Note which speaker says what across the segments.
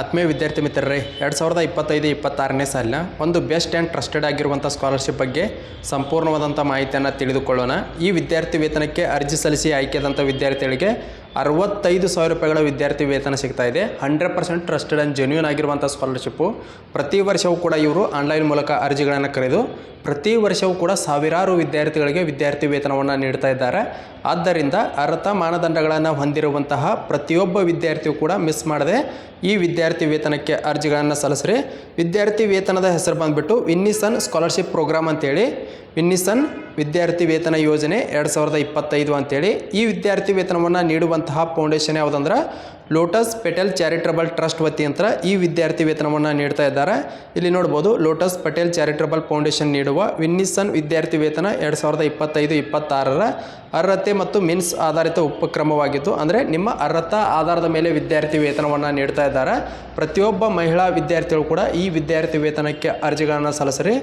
Speaker 1: ಆತ್ಮೀಯ ವಿದ್ಯಾರ್ಥಿ ಮಿತ್ರರೇ, ಎರಡು ಸಾವಿರದ ಇಪ್ಪತ್ತೈದು ಇಪ್ಪತ್ತಾರನೇ ಸಾಲಿನ ಒಂದು ಬೆಸ್ಟ್ ಆ್ಯಂಡ್ ಟ್ರಸ್ಟೆಡ್ ಆಗಿರುವಂಥ ಸ್ಕಾಲರ್ಶಿಪ್ ಬಗ್ಗೆ ಸಂಪೂರ್ಣವಾದಂಥ ಮಾಹಿತಿಯನ್ನು ತಿಳಿದುಕೊಳ್ಳೋಣ. ಈ ವಿದ್ಯಾರ್ಥಿ ವೇತನಕ್ಕೆ ಅರ್ಜಿ ಸಲ್ಲಿಸಿ ಆಯ್ಕೆಯಾದಂಥ ವಿದ್ಯಾರ್ಥಿಗಳಿಗೆ ಅರವತ್ತೈದು ಸಾವಿರ ರೂಪಾಯಿಗಳ ವಿದ್ಯಾರ್ಥಿ ವೇತನ ಸಿಗ್ತಾ ಇದೆ. Hundred percent trusted and genuine ಆಗಿರುವಂಥ ಸ್ಕಾಲರ್ಶಿಪ್ಪು ಪ್ರತಿ ವರ್ಷವೂ ಕೂಡ ಇವರು ಆನ್ಲೈನ್ ಮೂಲಕ ಅರ್ಜಿಗಳನ್ನು ಕರೆದು ಪ್ರತಿ ವರ್ಷವೂ ಕೂಡ ಸಾವಿರಾರು ವಿದ್ಯಾರ್ಥಿಗಳಿಗೆ ವಿದ್ಯಾರ್ಥಿ ವೇತನವನ್ನು ನೀಡ್ತಾ ಇದ್ದಾರೆ. ಆದ್ದರಿಂದ ಅರ್ಹತಾ ಮಾನದಂಡಗಳನ್ನು ಹೊಂದಿರುವಂತಹ ಪ್ರತಿಯೊಬ್ಬ ವಿದ್ಯಾರ್ಥಿಯೂ ಕೂಡ ಮಿಸ್ ಮಾಡದೆ ಈ ವಿದ್ಯಾರ್ಥಿ ವೇತನಕ್ಕೆ ಅರ್ಜಿಗಳನ್ನು ಸಲ್ಲಿಸ್ರಿ. ವಿದ್ಯಾರ್ಥಿ ವೇತನದ ಹೆಸರು ಬಂದುಬಿಟ್ಟು ವಿನ್ನಿಸನ್ ಸ್ಕಾಲರ್ಶಿಪ್ ಪ್ರೋಗ್ರಾಮ್ ಅಂತೇಳಿ. ವಿನ್ನಿಸನ್ ವಿದ್ಯಾರ್ಥಿ ವೇತನ ಯೋಜನೆ ಎರಡು ಸಾವಿರದ ಇಪ್ಪತ್ತೈದು ಅಂತೇಳಿ. ಈ ವಿದ್ಯಾರ್ಥಿ ವೇತನವನ್ನು ನೀಡುವಂತಹ ಫೌಂಡೇಶನ್ ಯಾವುದಂದ್ರೆ? ಲೋಟಸ್ ಪಟೇಲ್ ಚಾರಿಟಬಲ್ ಟ್ರಸ್ಟ್ ವತಿಯಂತ್ರ ಈ ವಿದ್ಯಾರ್ಥಿ ವೇತನವನ್ನು ನೀಡ್ತಾ ಇದ್ದಾರೆ. ಇಲ್ಲಿ ನೋಡ್ಬೋದು, ಲೋಟಸ್ ಪಟೇಲ್ ಚಾರಿಟಬಲ್ ಫೌಂಡೇಶನ್ ನೀಡುವ ವಿನ್ನಿಸನ್ ವಿದ್ಯಾರ್ಥಿ ವೇತನ ಎರಡು ಸಾವಿರದ ಇಪ್ಪತ್ತೈದು, ಇಪ್ಪತ್ತಾರರ ಅರ್ಹತೆ ಮತ್ತು ಮಿನ್ಸ್ ಆಧಾರಿತ ಉಪಕ್ರಮವಾಗಿದ್ದು, ಅಂದರೆ ನಿಮ್ಮ ಅರ್ಹತಾ ಆಧಾರದ ಮೇಲೆ ವಿದ್ಯಾರ್ಥಿ ವೇತನವನ್ನು ನೀಡ್ತಾ ಇದ್ದಾರೆ. ಪ್ರತಿಯೊಬ್ಬ ಮಹಿಳಾ ವಿದ್ಯಾರ್ಥಿಗಳು ಕೂಡ ಈ ವಿದ್ಯಾರ್ಥಿ ವೇತನಕ್ಕೆ ಅರ್ಜಿಗಳನ್ನು ಸಲ್ಲಿಸ್ರಿ.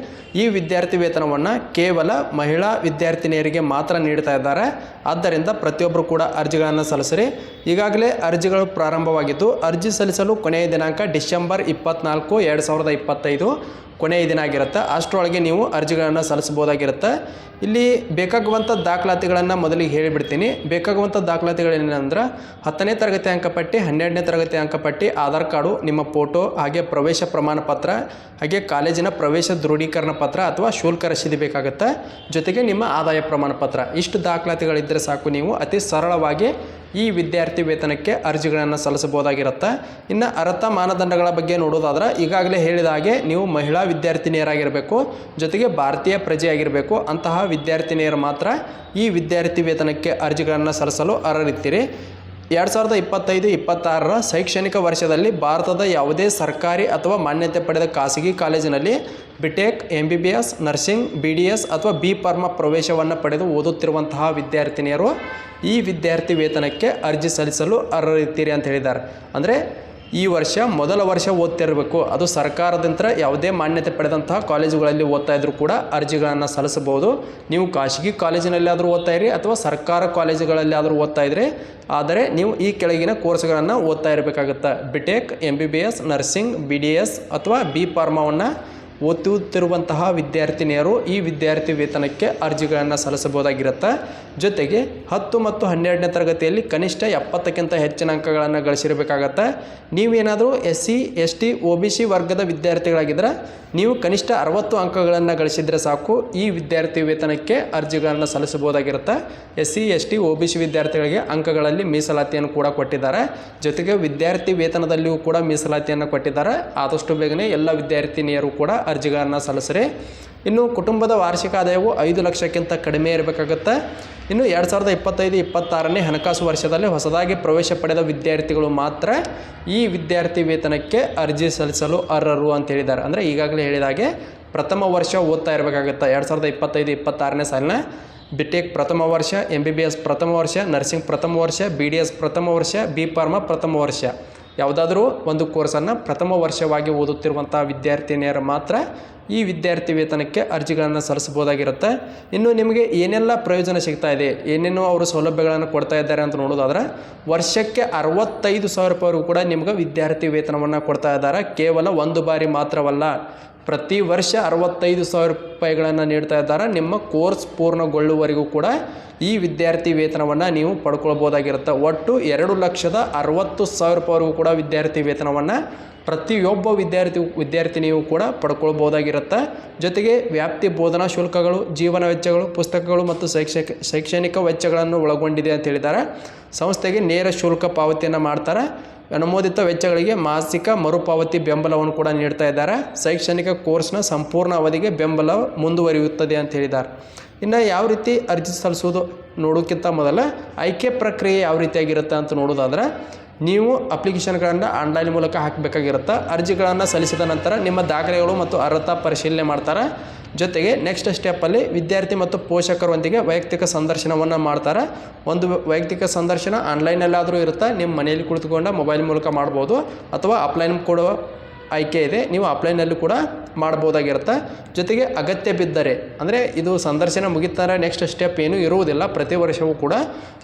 Speaker 1: ಈ ವಿದ್ಯಾರ್ಥಿ ವೇತನವನ್ನು ಕೇವಲ ಮಹಿಳಾ ವಿದ್ಯಾರ್ಥಿನಿಯರಿಗೆ ಮಾತ್ರ ನೀಡ್ತಾ ಇದ್ದಾರೆ. ಆದ್ದರಿಂದ ಪ್ರತಿಯೊಬ್ಬರು ಕೂಡ ಅರ್ಜಿಗಳನ್ನು ಸಲ್ಲಿಸ್ರಿ. ಈಗಾಗಲೇ ಅರ್ಜಿಗಳು ಪ್ರಾರಂಭವಾಗಿದ್ದು, ಅರ್ಜಿ ಸಲ್ಲಿಸಲು ಕೊನೆಯ ದಿನಾಂಕ ಡಿಸೆಂಬರ್ ಇಪ್ಪತ್ನಾಲ್ಕು, ಎರಡು ಸಾವಿರದ ಇಪ್ಪತ್ತೈದು. ಕೊನೆಯ ದಿನ ಆಗಿರುತ್ತೆ ಅಷ್ಟರೊಳಗೆ ನೀವು ಅರ್ಜಿಗಳನ್ನು ಸಲ್ಲಿಸ್ಬೋದಾಗಿರುತ್ತೆ ಇಲ್ಲಿ ಬೇಕಾಗುವಂಥ ದಾಖಲಾತಿಗಳನ್ನು ಮೊದಲಿಗೆ ಹೇಳಿಬಿಡ್ತೀನಿ. ಬೇಕಾಗುವಂಥ ದಾಖಲಾತಿಗಳೇನಂದ್ರೆ ಹತ್ತನೇ ತರಗತಿ ಅಂಕಪಟ್ಟಿ ಹನ್ನೆರಡನೇ ತರಗತಿ ಅಂಕಪಟ್ಟಿ ಆಧಾರ್ ಕಾರ್ಡು, ನಿಮ್ಮ ಫೋಟೋ, ಹಾಗೆ ಪ್ರವೇಶ ಪ್ರಮಾಣ ಪತ್ರ, ಹಾಗೆ ಕಾಲೇಜಿನ ಪ್ರವೇಶ ದೃಢೀಕರಣ ಪತ್ರ ಅಥವಾ ಶುಲ್ಕ ರಸೀದಿ ಬೇಕಾಗುತ್ತೆ. ಜೊತೆಗೆ ನಿಮ್ಮ ಆದಾಯ ಪ್ರಮಾಣ ಪತ್ರ. ಇಷ್ಟು ದಾಖಲಾತಿಗಳಿದ್ದರೆ ಸಾಕು ನೀವು ಅತಿ ಸರಳವಾಗಿ ಈ ವಿದ್ಯಾರ್ಥಿ ವೇತನಕ್ಕೆ ಅರ್ಜಿಗಳನ್ನು ಸಲ್ಲಿಸಬಹುದಾಗಿರುತ್ತೆ. ಇನ್ನು ಅರ್ಹತಾ ಮಾನದಂಡಗಳ ಬಗ್ಗೆ ನೋಡೋದಾದ್ರೆ ಈಗಾಗಲೇ ಹೇಳಿದ ಹಾಗೆ ನೀವು ಮಹಿಳಾ ವಿದ್ಯಾರ್ಥಿನಿಯರಾಗಿರಬೇಕು, ಜೊತೆಗೆ ಭಾರತೀಯ ಪ್ರಜೆಯಾಗಿರಬೇಕು, ಅಂತಹ ವಿದ್ಯಾರ್ಥಿನಿಯರು ಮಾತ್ರ ಈ ವಿದ್ಯಾರ್ಥಿ ವೇತನಕ್ಕೆ ಅರ್ಜಿಗಳನ್ನು ಸಲ್ಲಿಸಲು ಅರ್ಹರಿತ್ತೀರಿ ಎರಡು ಸಾವಿರದ ಇಪ್ಪತ್ತೈದು, ಇಪ್ಪತ್ತಾರರ ಶೈಕ್ಷಣಿಕ ವರ್ಷದಲ್ಲಿ ಭಾರತದ ಯಾವುದೇ ಸರ್ಕಾರಿ ಅಥವಾ ಮಾನ್ಯತೆ ಪಡೆದ ಖಾಸಗಿ ಕಾಲೇಜಿನಲ್ಲಿ BTech M B B S nursing B D S ಅಥವಾ ಬಿ ಫಾರ್ಮಾ ಪ್ರವೇಶವನ್ನು ಪಡೆದು ಓದುತ್ತಿರುವಂತಹ ವಿದ್ಯಾರ್ಥಿನಿಯರು ಈ ವಿದ್ಯಾರ್ಥಿ ವೇತನಕ್ಕೆ ಅರ್ಜಿ ಸಲ್ಲಿಸಲು ಅರ್ಹರಿತ್ತೀರಿ ಅಂತ ಹೇಳಿದ್ದಾರೆ. ಅಂದರೆ ಈ ವರ್ಷ ಮೊದಲ ವರ್ಷ ಓದ್ತಿರಬೇಕು. ಅದು ಸರ್ಕಾರದಿಂದ ಯಾವುದೇ ಮಾನ್ಯತೆ ಪಡೆದಂತಹ ಕಾಲೇಜುಗಳಲ್ಲಿ ಓದ್ತಾ ಇದ್ರೂ ಕೂಡ ಅರ್ಜಿಗಳನ್ನು ಸಲ್ಲಿಸಬಹುದು. ನೀವು ಖಾಸಗಿ ಕಾಲೇಜಿನಲ್ಲಿ ಆದರೂ ಓದ್ತಾ ಇರಿ ಅಥವಾ ಸರ್ಕಾರ ಕಾಲೇಜುಗಳಲ್ಲಿ ಆದರೂ ಓದ್ತಾ ಇದ್ರಿ, ಆದರೆ ನೀವು ಈ ಕೆಳಗಿನ ಕೋರ್ಸ್ಗಳನ್ನು ಓದ್ತಾ ಇರಬೇಕಾಗುತ್ತೆ. BTech M B B S nursing B D S ಅಥವಾ ಬಿ ಫಾರ್ಮಾವನ್ನು ಓದುತ್ತಿರುವಂತಹ ವಿದ್ಯಾರ್ಥಿನಿಯರು ಈ ವಿದ್ಯಾರ್ಥಿ ವೇತನಕ್ಕೆ ಅರ್ಜಿಗಳನ್ನು ಸಲ್ಲಿಸಬಹುದಾಗಿರುತ್ತೆ. ಜೊತೆಗೆ ಹತ್ತು ಮತ್ತು ಹನ್ನೆರಡನೇ ತರಗತಿಯಲ್ಲಿ ಕನಿಷ್ಠ ಎಪ್ಪತ್ತಕ್ಕಿಂತ ಹೆಚ್ಚಿನ ಅಂಕಗಳನ್ನು ಗಳಿಸಿರಬೇಕಾಗತ್ತೆ. ನೀವೇನಾದರೂ S C S T O B C ವರ್ಗದ ವಿದ್ಯಾರ್ಥಿಗಳಾಗಿದ್ದರೆ ನೀವು ಕನಿಷ್ಠ ಅರವತ್ತು ಅಂಕಗಳನ್ನು ಗಳಿಸಿದರೆ ಸಾಕು. ಈ ವಿದ್ಯಾರ್ಥಿ ವೇತನಕ್ಕೆ ಅರ್ಜಿಗಳನ್ನು ಸಲ್ಲಿಸಬಹುದಾಗಿರುತ್ತೆ. S C S T O B C ವಿದ್ಯಾರ್ಥಿಗಳಿಗೆ ಅಂಕಗಳಲ್ಲಿ ಮೀಸಲಾತಿಯನ್ನು ಕೂಡ ಕೊಟ್ಟಿದ್ದಾರೆ. ಜೊತೆಗೆ ವಿದ್ಯಾರ್ಥಿ ವೇತನದಲ್ಲಿಯೂ ಕೂಡ ಮೀಸಲಾತಿಯನ್ನು ಕೊಟ್ಟಿದ್ದಾರೆ. ಆದಷ್ಟು ಬೇಗನೆ ಎಲ್ಲ ವಿದ್ಯಾರ್ಥಿನಿಯರು ಕೂಡ ಅರ್ಜಿಗಳನ್ನು ಸಲ್ಲಿಸ್ರಿ. ಇನ್ನು ಕುಟುಂಬದ ವಾರ್ಷಿಕ ಆದಾಯವು ಐದು ಲಕ್ಷಕ್ಕಿಂತ ಕಡಿಮೆ ಇರಬೇಕಾಗುತ್ತೆ. ಇನ್ನು ಎರಡು ಸಾವಿರದ ಇಪ್ಪತ್ತೈದು, ಇಪ್ಪತ್ತಾರನೇ ಹಣಕಾಸು ವರ್ಷದಲ್ಲಿ ಹೊಸದಾಗಿ ಪ್ರವೇಶ ಪಡೆದ ವಿದ್ಯಾರ್ಥಿಗಳು ಮಾತ್ರ ಈ ವಿದ್ಯಾರ್ಥಿ ವೇತನಕ್ಕೆ ಅರ್ಜಿ ಸಲ್ಲಿಸಲು ಅರ್ಹರು ಅಂತ ಹೇಳಿದ್ದಾರೆ. ಅಂದರೆ ಈಗಾಗಲೇ ಹೇಳಿದ ಹಾಗೆ ಪ್ರಥಮ ವರ್ಷ ಓದ್ತಾ ಇರಬೇಕಾಗುತ್ತೆ. ಎರಡು ಸಾವಿರದ ಇಪ್ಪತ್ತೈದು, ಇಪ್ಪತ್ತಾರನೇ ಸಾಲಿನ ಬಿ ಟೆಕ್ ಪ್ರಥಮ ವರ್ಷ ಎಂ ಬಿ ಬಿ ಎಸ್ ಪ್ರಥಮ ವರ್ಷ ನರ್ಸಿಂಗ್ ಪ್ರಥಮ ವರ್ಷ ಬಿ ಡಿ ಎಸ್ ಪ್ರಥಮ ವರ್ಷ ಬಿ ಫಾರ್ಮಾ ಪ್ರಥಮ ವರ್ಷ. ಯಾವುದಾದ್ರೂ ಒಂದು ಕೋರ್ಸನ್ನು ಪ್ರಥಮ ವರ್ಷವಾಗಿ ಓದುತ್ತಿರುವಂಥ ವಿದ್ಯಾರ್ಥಿನಿಯರು ಮಾತ್ರ ಈ ವಿದ್ಯಾರ್ಥಿ ವೇತನಕ್ಕೆ ಅರ್ಜಿಗಳನ್ನು ಸಲ್ಲಿಸಬಹುದಾಗಿರುತ್ತೆ. ಇನ್ನು ನಿಮಗೆ ಏನೆಲ್ಲ ಪ್ರಯೋಜನ ಸಿಗ್ತಾ ಇದೆ? ಏನೇನೋ ಅವರು ಸೌಲಭ್ಯಗಳನ್ನು ಕೊಡ್ತಾ ಇದ್ದಾರೆ ಅಂತ ನೋಡೋದಾದ್ರೆ, ವರ್ಷಕ್ಕೆ ಅರವತ್ತೈದು ಸಾವಿರ ರೂಪಾಯಿವರೆಗೂ ಕೂಡ ನಿಮ್ಗೆ ವಿದ್ಯಾರ್ಥಿ ವೇತನವನ್ನು ಕೊಡ್ತಾ ಇದ್ದಾರೆ. ಕೇವಲ ಒಂದು ಬಾರಿ ಮಾತ್ರವಲ್ಲ. ಪ್ರತಿ ವರ್ಷ ಅರವತ್ತೈದು ಸಾವಿರ ರೂಪಾಯಿಗಳನ್ನು ನೀಡ್ತಾ ಇದ್ದಾರೆ. ನಿಮ್ಮ ಕೋರ್ಸ್ ಪೂರ್ಣಗೊಳ್ಳುವವರೆಗೂ ಕೂಡ ಈ ವಿದ್ಯಾರ್ಥಿ ವೇತನವನ್ನು ನೀವು ಪಡ್ಕೊಳ್ಬೋದಾಗಿರುತ್ತೆ ಒಟ್ಟು ಎರಡು ಲಕ್ಷದ ಅರವತ್ತು ಸಾವಿರ ರೂಪಾಯಿವರೆಗೂ ಕೂಡ ವಿದ್ಯಾರ್ಥಿ ವೇತನವನ್ನು ಪ್ರತಿಯೊಬ್ಬ ವಿದ್ಯಾರ್ಥಿ, ವಿದ್ಯಾರ್ಥಿನಿಯೂ ಕೂಡ ಪಡ್ಕೊಳ್ಬೋದಾಗಿರುತ್ತೆ ಜೊತೆಗೆ ವ್ಯಾಪ್ತಿ ಬೋಧನಾ ಶುಲ್ಕಗಳು, ಜೀವನ ವೆಚ್ಚಗಳು, ಪುಸ್ತಕಗಳು ಮತ್ತು ಶೈಕ್ಷಣಿಕ ಶೈಕ್ಷಣಿಕ ವೆಚ್ಚಗಳನ್ನು ಒಳಗೊಂಡಿದೆ ಅಂತ ಹೇಳಿದ್ದಾರೆ. ಸಂಸ್ಥೆಗೆ ನೇರ ಶುಲ್ಕ ಪಾವತಿಯನ್ನು ಮಾಡ್ತಾರೆ. ಅನುಮೋದಿತ ವೆಚ್ಚಗಳಿಗೆ ಮಾಸಿಕ ಮರುಪಾವತಿ ಬೆಂಬಲವನ್ನು ಕೂಡ ನೀಡ್ತಾ ಇದ್ದಾರೆ. ಶೈಕ್ಷಣಿಕ ಕೋರ್ಸ್ನ ಸಂಪೂರ್ಣ ಅವಧಿಗೆ ಬೆಂಬಲ ಮುಂದುವರಿಯುತ್ತದೆ ಅಂತ ಹೇಳಿದ್ದಾರೆ. ಇನ್ನು ಯಾವ ರೀತಿ ಅರ್ಜಿ ಸಲ್ಲಿಸೋದು ನೋಡೋಕ್ಕಿಂತ ಮೊದಲ, ಆಯ್ಕೆ ಪ್ರಕ್ರಿಯೆ ಯಾವ ರೀತಿಯಾಗಿರುತ್ತೆ ಅಂತ ನೋಡೋದಾದ್ರೆ ನೀವು ಅಪ್ಲಿಕೇಶನ್ಗಳನ್ನು ಆನ್ಲೈನ್ ಮೂಲಕ ಹಾಕಬೇಕಾಗಿರುತ್ತೆ. ಅರ್ಜಿಗಳನ್ನು ಸಲ್ಲಿಸಿದ ನಂತರ ನಿಮ್ಮ ದಾಖಲೆಗಳು ಮತ್ತು ಅರ್ಹತಾ ಪರಿಶೀಲನೆ ಮಾಡ್ತಾರೆ. ಜೊತೆಗೆ ನೆಕ್ಸ್ಟ್ ಸ್ಟೆಪ್ಪಲ್ಲಿ ವಿದ್ಯಾರ್ಥಿ ಮತ್ತು ಪೋಷಕರೊಂದಿಗೆ ವೈಯಕ್ತಿಕ ಸಂದರ್ಶನವನ್ನು ಮಾಡ್ತಾರೆ. ಒಂದು ವೈಯಕ್ತಿಕ ಸಂದರ್ಶನ ಆನ್ಲೈನಲ್ಲಾದರೂ ಇರುತ್ತೆ ನಿಮ್ಮ ಮನೆಯಲ್ಲಿ ಕುಳಿತುಕೊಂಡು ಮೊಬೈಲ್ ಮೂಲಕ ಮಾಡ್ಬೋದು ಅಥವಾ ಆಫ್ಲೈನ್ ಕೊಡುವ ಆಯ್ಕೆ ಇದೆ, ನೀವು ಆಫ್ಲೈನಲ್ಲೂ ಕೂಡ ಮಾಡ್ಬೋದಾಗಿರುತ್ತೆ. ಜೊತೆಗೆ ಅಗತ್ಯ ಬಿದ್ದರೆ, ಅಂದರೆ ಇದು ಸಂದರ್ಶನ ಮುಗಿತಾರೆ ನೆಕ್ಸ್ಟ್ ಸ್ಟೆಪ್ ಏನೂ ಇರುವುದಿಲ್ಲ, ಪ್ರತಿ ವರ್ಷವೂ ಕೂಡ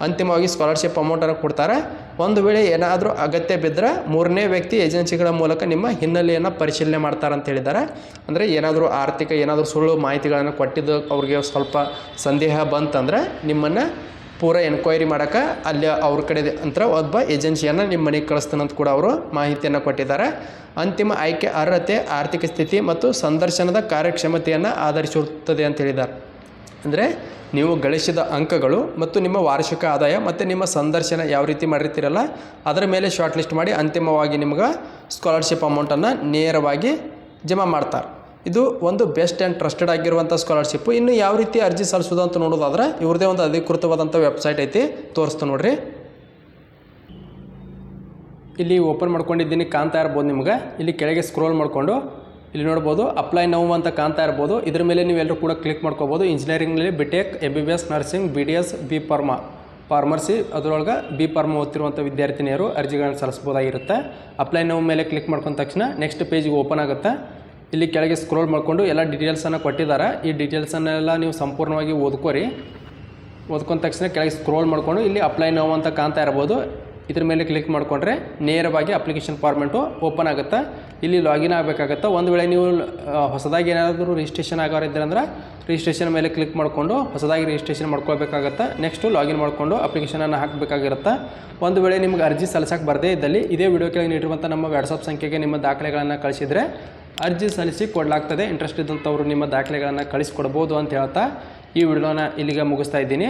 Speaker 1: ಅಂತಿಮವಾಗಿ ಸ್ಕಾಲರ್ಶಿಪ್ ಅಮೌಂಟನ್ನು ಕೊಡ್ತಾರೆ. ಒಂದು ವೇಳೆ ಏನಾದರೂ ಅಗತ್ಯ ಬಿದ್ದರೆ ಮೂರನೇ ವ್ಯಕ್ತಿ ಏಜೆನ್ಸಿಗಳ ಮೂಲಕ ನಿಮ್ಮ ಹಿನ್ನೆಲೆಯನ್ನು ಪರಿಶೀಲನೆ ಮಾಡ್ತಾರೆ ಅಂತ ಹೇಳಿದ್ದಾರೆ. ಅಂದರೆ ಏನಾದರೂ ಆರ್ಥಿಕ, ಏನಾದರೂ ಸುಳ್ಳು ಮಾಹಿತಿಗಳನ್ನು ಕೊಟ್ಟಿದ್ದು ಅವ್ರಿಗೆ ಸ್ವಲ್ಪ ಸಂದೇಹ ಬಂತಂದರೆ ನಿಮ್ಮನ್ನು ಪೂರ ಎನ್ಕ್ವೈರಿ ಮಾಡೋಕೆ ಅಲ್ಲಿ ಅವ್ರ ಕಡೆ ಅಂತರ ಒಬ್ಬ ಏಜೆನ್ಸಿಯನ್ನು ನಿಮ್ಮ ಮನೆಗೆ ಕಳಿಸ್ತಾನಂತ ಕೂಡ ಅವರು ಮಾಹಿತಿಯನ್ನು ಕೊಟ್ಟಿದ್ದಾರೆ. ಅಂತಿಮ ಆಯ್ಕೆ ಅರ್ಹತೆ, ಆರ್ಥಿಕ ಸ್ಥಿತಿ ಮತ್ತು ಸಂದರ್ಶನದ ಕಾರ್ಯಕ್ಷಮತೆಯನ್ನು ಆಧರಿಸಿರುತ್ತದೆ ಅಂತ ಹೇಳಿದ್ದಾರೆ. ಅಂದರೆ ನೀವು ಗಳಿಸಿದ ಅಂಕಗಳು ಮತ್ತು ನಿಮ್ಮ ವಾರ್ಷಿಕ ಆದಾಯ ಮತ್ತು ನಿಮ್ಮ ಸಂದರ್ಶನ ಯಾವ ರೀತಿ ಮಾಡಿರ್ತೀರಲ್ಲ, ಅದರ ಮೇಲೆ ಶಾರ್ಟ್ ಲಿಸ್ಟ್ ಮಾಡಿ ಅಂತಿಮವಾಗಿ ನಿಮ್ಗೆ ಸ್ಕಾಲರ್ಶಿಪ್ ಅಮೌಂಟನ್ನು ನೇರವಾಗಿ ಜಮಾ ಮಾಡ್ತಾರೆ. ಇದು ಒಂದು ಬೆಸ್ಟ್ ಆ್ಯಂಡ್ ಟ್ರಸ್ಟೆಡ್ ಆಗಿರುವಂಥ ಸ್ಕಾಲರ್ಶಿಪ್ ಇನ್ನು ಯಾವ ರೀತಿ ಅರ್ಜಿ ಸಲ್ಲಿಸೋದು ಅಂತ ನೋಡೋದಾದ್ರೆ ಇವ್ರದೇ ಒಂದು ಅಧಿಕೃತವಾದಂಥ ವೆಬ್ಸೈಟ್ ಐತಿ, ತೋರಿಸ್ತು ನೋಡ್ರಿ. ಇಲ್ಲಿ ಓಪನ್ ಮಾಡ್ಕೊಂಡಿದ್ದೀನಿ, ಕಾಣ್ತಾ ಇರ್ಬೋದು ನಿಮ್ಗೆ. ಇಲ್ಲಿ ಕೆಳಗೆ ಸ್ಕ್ರೋಲ್ ಮಾಡಿಕೊಂಡು, ಇಲ್ಲಿ ನೋಡ್ಬೋದು ಅಪ್ಲೈ ನೌ ಅಂತ ಕಾಣ್ತಾ ಇರ್ಬೋದು. ಇದ್ರ ಮೇಲೆ ನೀವೆಲ್ಲರೂ ಕೂಡ ಕ್ಲಿಕ್ ಮಾಡ್ಕೋಬೋದು. ಇಂಜಿನಿಯರಿಂಗ್ನಲ್ಲಿ B tech M B B S nursing B D S B pharma pharmacy ಅದರೊಳಗೆ ಬಿ ಫಾರ್ಮ ಓದ್ತಿರುವಂಥ ವಿದ್ಯಾರ್ಥಿನಿಯರು ಅರ್ಜಿಗಳನ್ನು ಸಲ್ಲಿಸ್ಬೋದಾಗಿರುತ್ತೆ ಅಪ್ಲೈ ನೌ ಮೇಲೆ ಕ್ಲಿಕ್ ಮಾಡ್ಕೊಂಡ ತಕ್ಷಣ ನೆಕ್ಸ್ಟ್ ಪೇಜ್ಗೆ ಓಪನ್ ಆಗುತ್ತೆ. ಇಲ್ಲಿ ಕೆಳಗೆ ಸ್ಕ್ರೋಲ್ ಮಾಡಿಕೊಂಡು ಎಲ್ಲ ಡೀಟೇಲ್ಸನ್ನು ಕೊಟ್ಟಿದ್ದಾರೆ. ಈ ಡೀಟೇಲ್ಸನ್ನೆಲ್ಲ ನೀವು ಸಂಪೂರ್ಣವಾಗಿ ಓದ್ಕೋರಿ. ಓದ್ಕೊಂಡ ತಕ್ಷಣ ಕೆಳಗೆ ಸ್ಕ್ರೋಲ್ ಮಾಡಿಕೊಂಡು ಇಲ್ಲಿ ಅಪ್ಲೈ ನೋವು ಅಂತ ಕಾಣ್ತಾ ಇರ್ಬೋದು. ಇದ್ರ ಮೇಲೆ ಕ್ಲಿಕ್ ಮಾಡಿಕೊಂಡ್ರೆ ನೇರವಾಗಿ ಅಪ್ಲಿಕೇಶನ್ ಫಾರ್ಮೆಂಟು ಓಪನ್ ಆಗುತ್ತೆ. ಇಲ್ಲಿ ಲಾಗಿನ್ ಆಗಬೇಕಾಗತ್ತೆ. ಒಂದು ವೇಳೆ ನೀವು ಹೊಸದಾಗಿ ಏನಾದರೂ ರಿಜಿಸ್ಟ್ರೇಷನ್ ಆಗೋರಿದ್ರೆ ಅಂದ್ರೆ ರಿಜಿಸ್ಟ್ರೇಷನ್ ಮೇಲೆ ಕ್ಲಿಕ್ ಮಾಡಿಕೊಂಡು ಹೊಸದಾಗಿ ರಿಜಿಸ್ಟ್ರೇಷನ್ ಮಾಡ್ಕೊಳ್ಬೇಕಾಗತ್ತೆ. ನೆಕ್ಸ್ಟು ಲಾಗಿನ್ ಮಾಡಿಕೊಂಡು ಅಪ್ಲಿಕೇಶನನ್ನು ಹಾಕಬೇಕಾಗಿರುತ್ತೆ. ಒಂದು ವೇಳೆ ನಿಮ್ಗೆ ಅರ್ಜಿ ಸಲ್ಲಿಸೋಕೆ ಬರದೇ ಇದ್ದಲ್ಲಿ ಇದೇ ವಿಡಿಯೋ ಕೆಳಗೆ ನೀಡಿರುವಂಥ ನಮ್ಮ ವಾಟ್ಸಪ್ ಸಂಖ್ಯೆಗೆ ನಿಮ್ಮ ದಾಖಲೆಗಳನ್ನು ಕಳಿಸಿದರೆ ಅರ್ಜಿ ಸಲ್ಲಿಸಿ ಕೊಡಲಾಗ್ತದೆ. ಇಂಟ್ರೆಸ್ಟ್ ಇದ್ದಂಥವ್ರು ನಿಮ್ಮ ದಾಖಲೆಗಳನ್ನು ಕಳಿಸ್ಕೊಡ್ಬೋದು ಅಂತ ಹೇಳ್ತಾ ಈ ವಿಡಿಯೋನ ಇಲ್ಲಿಗೆ ಮುಗಿಸ್ತಾ ಇದ್ದೀನಿ.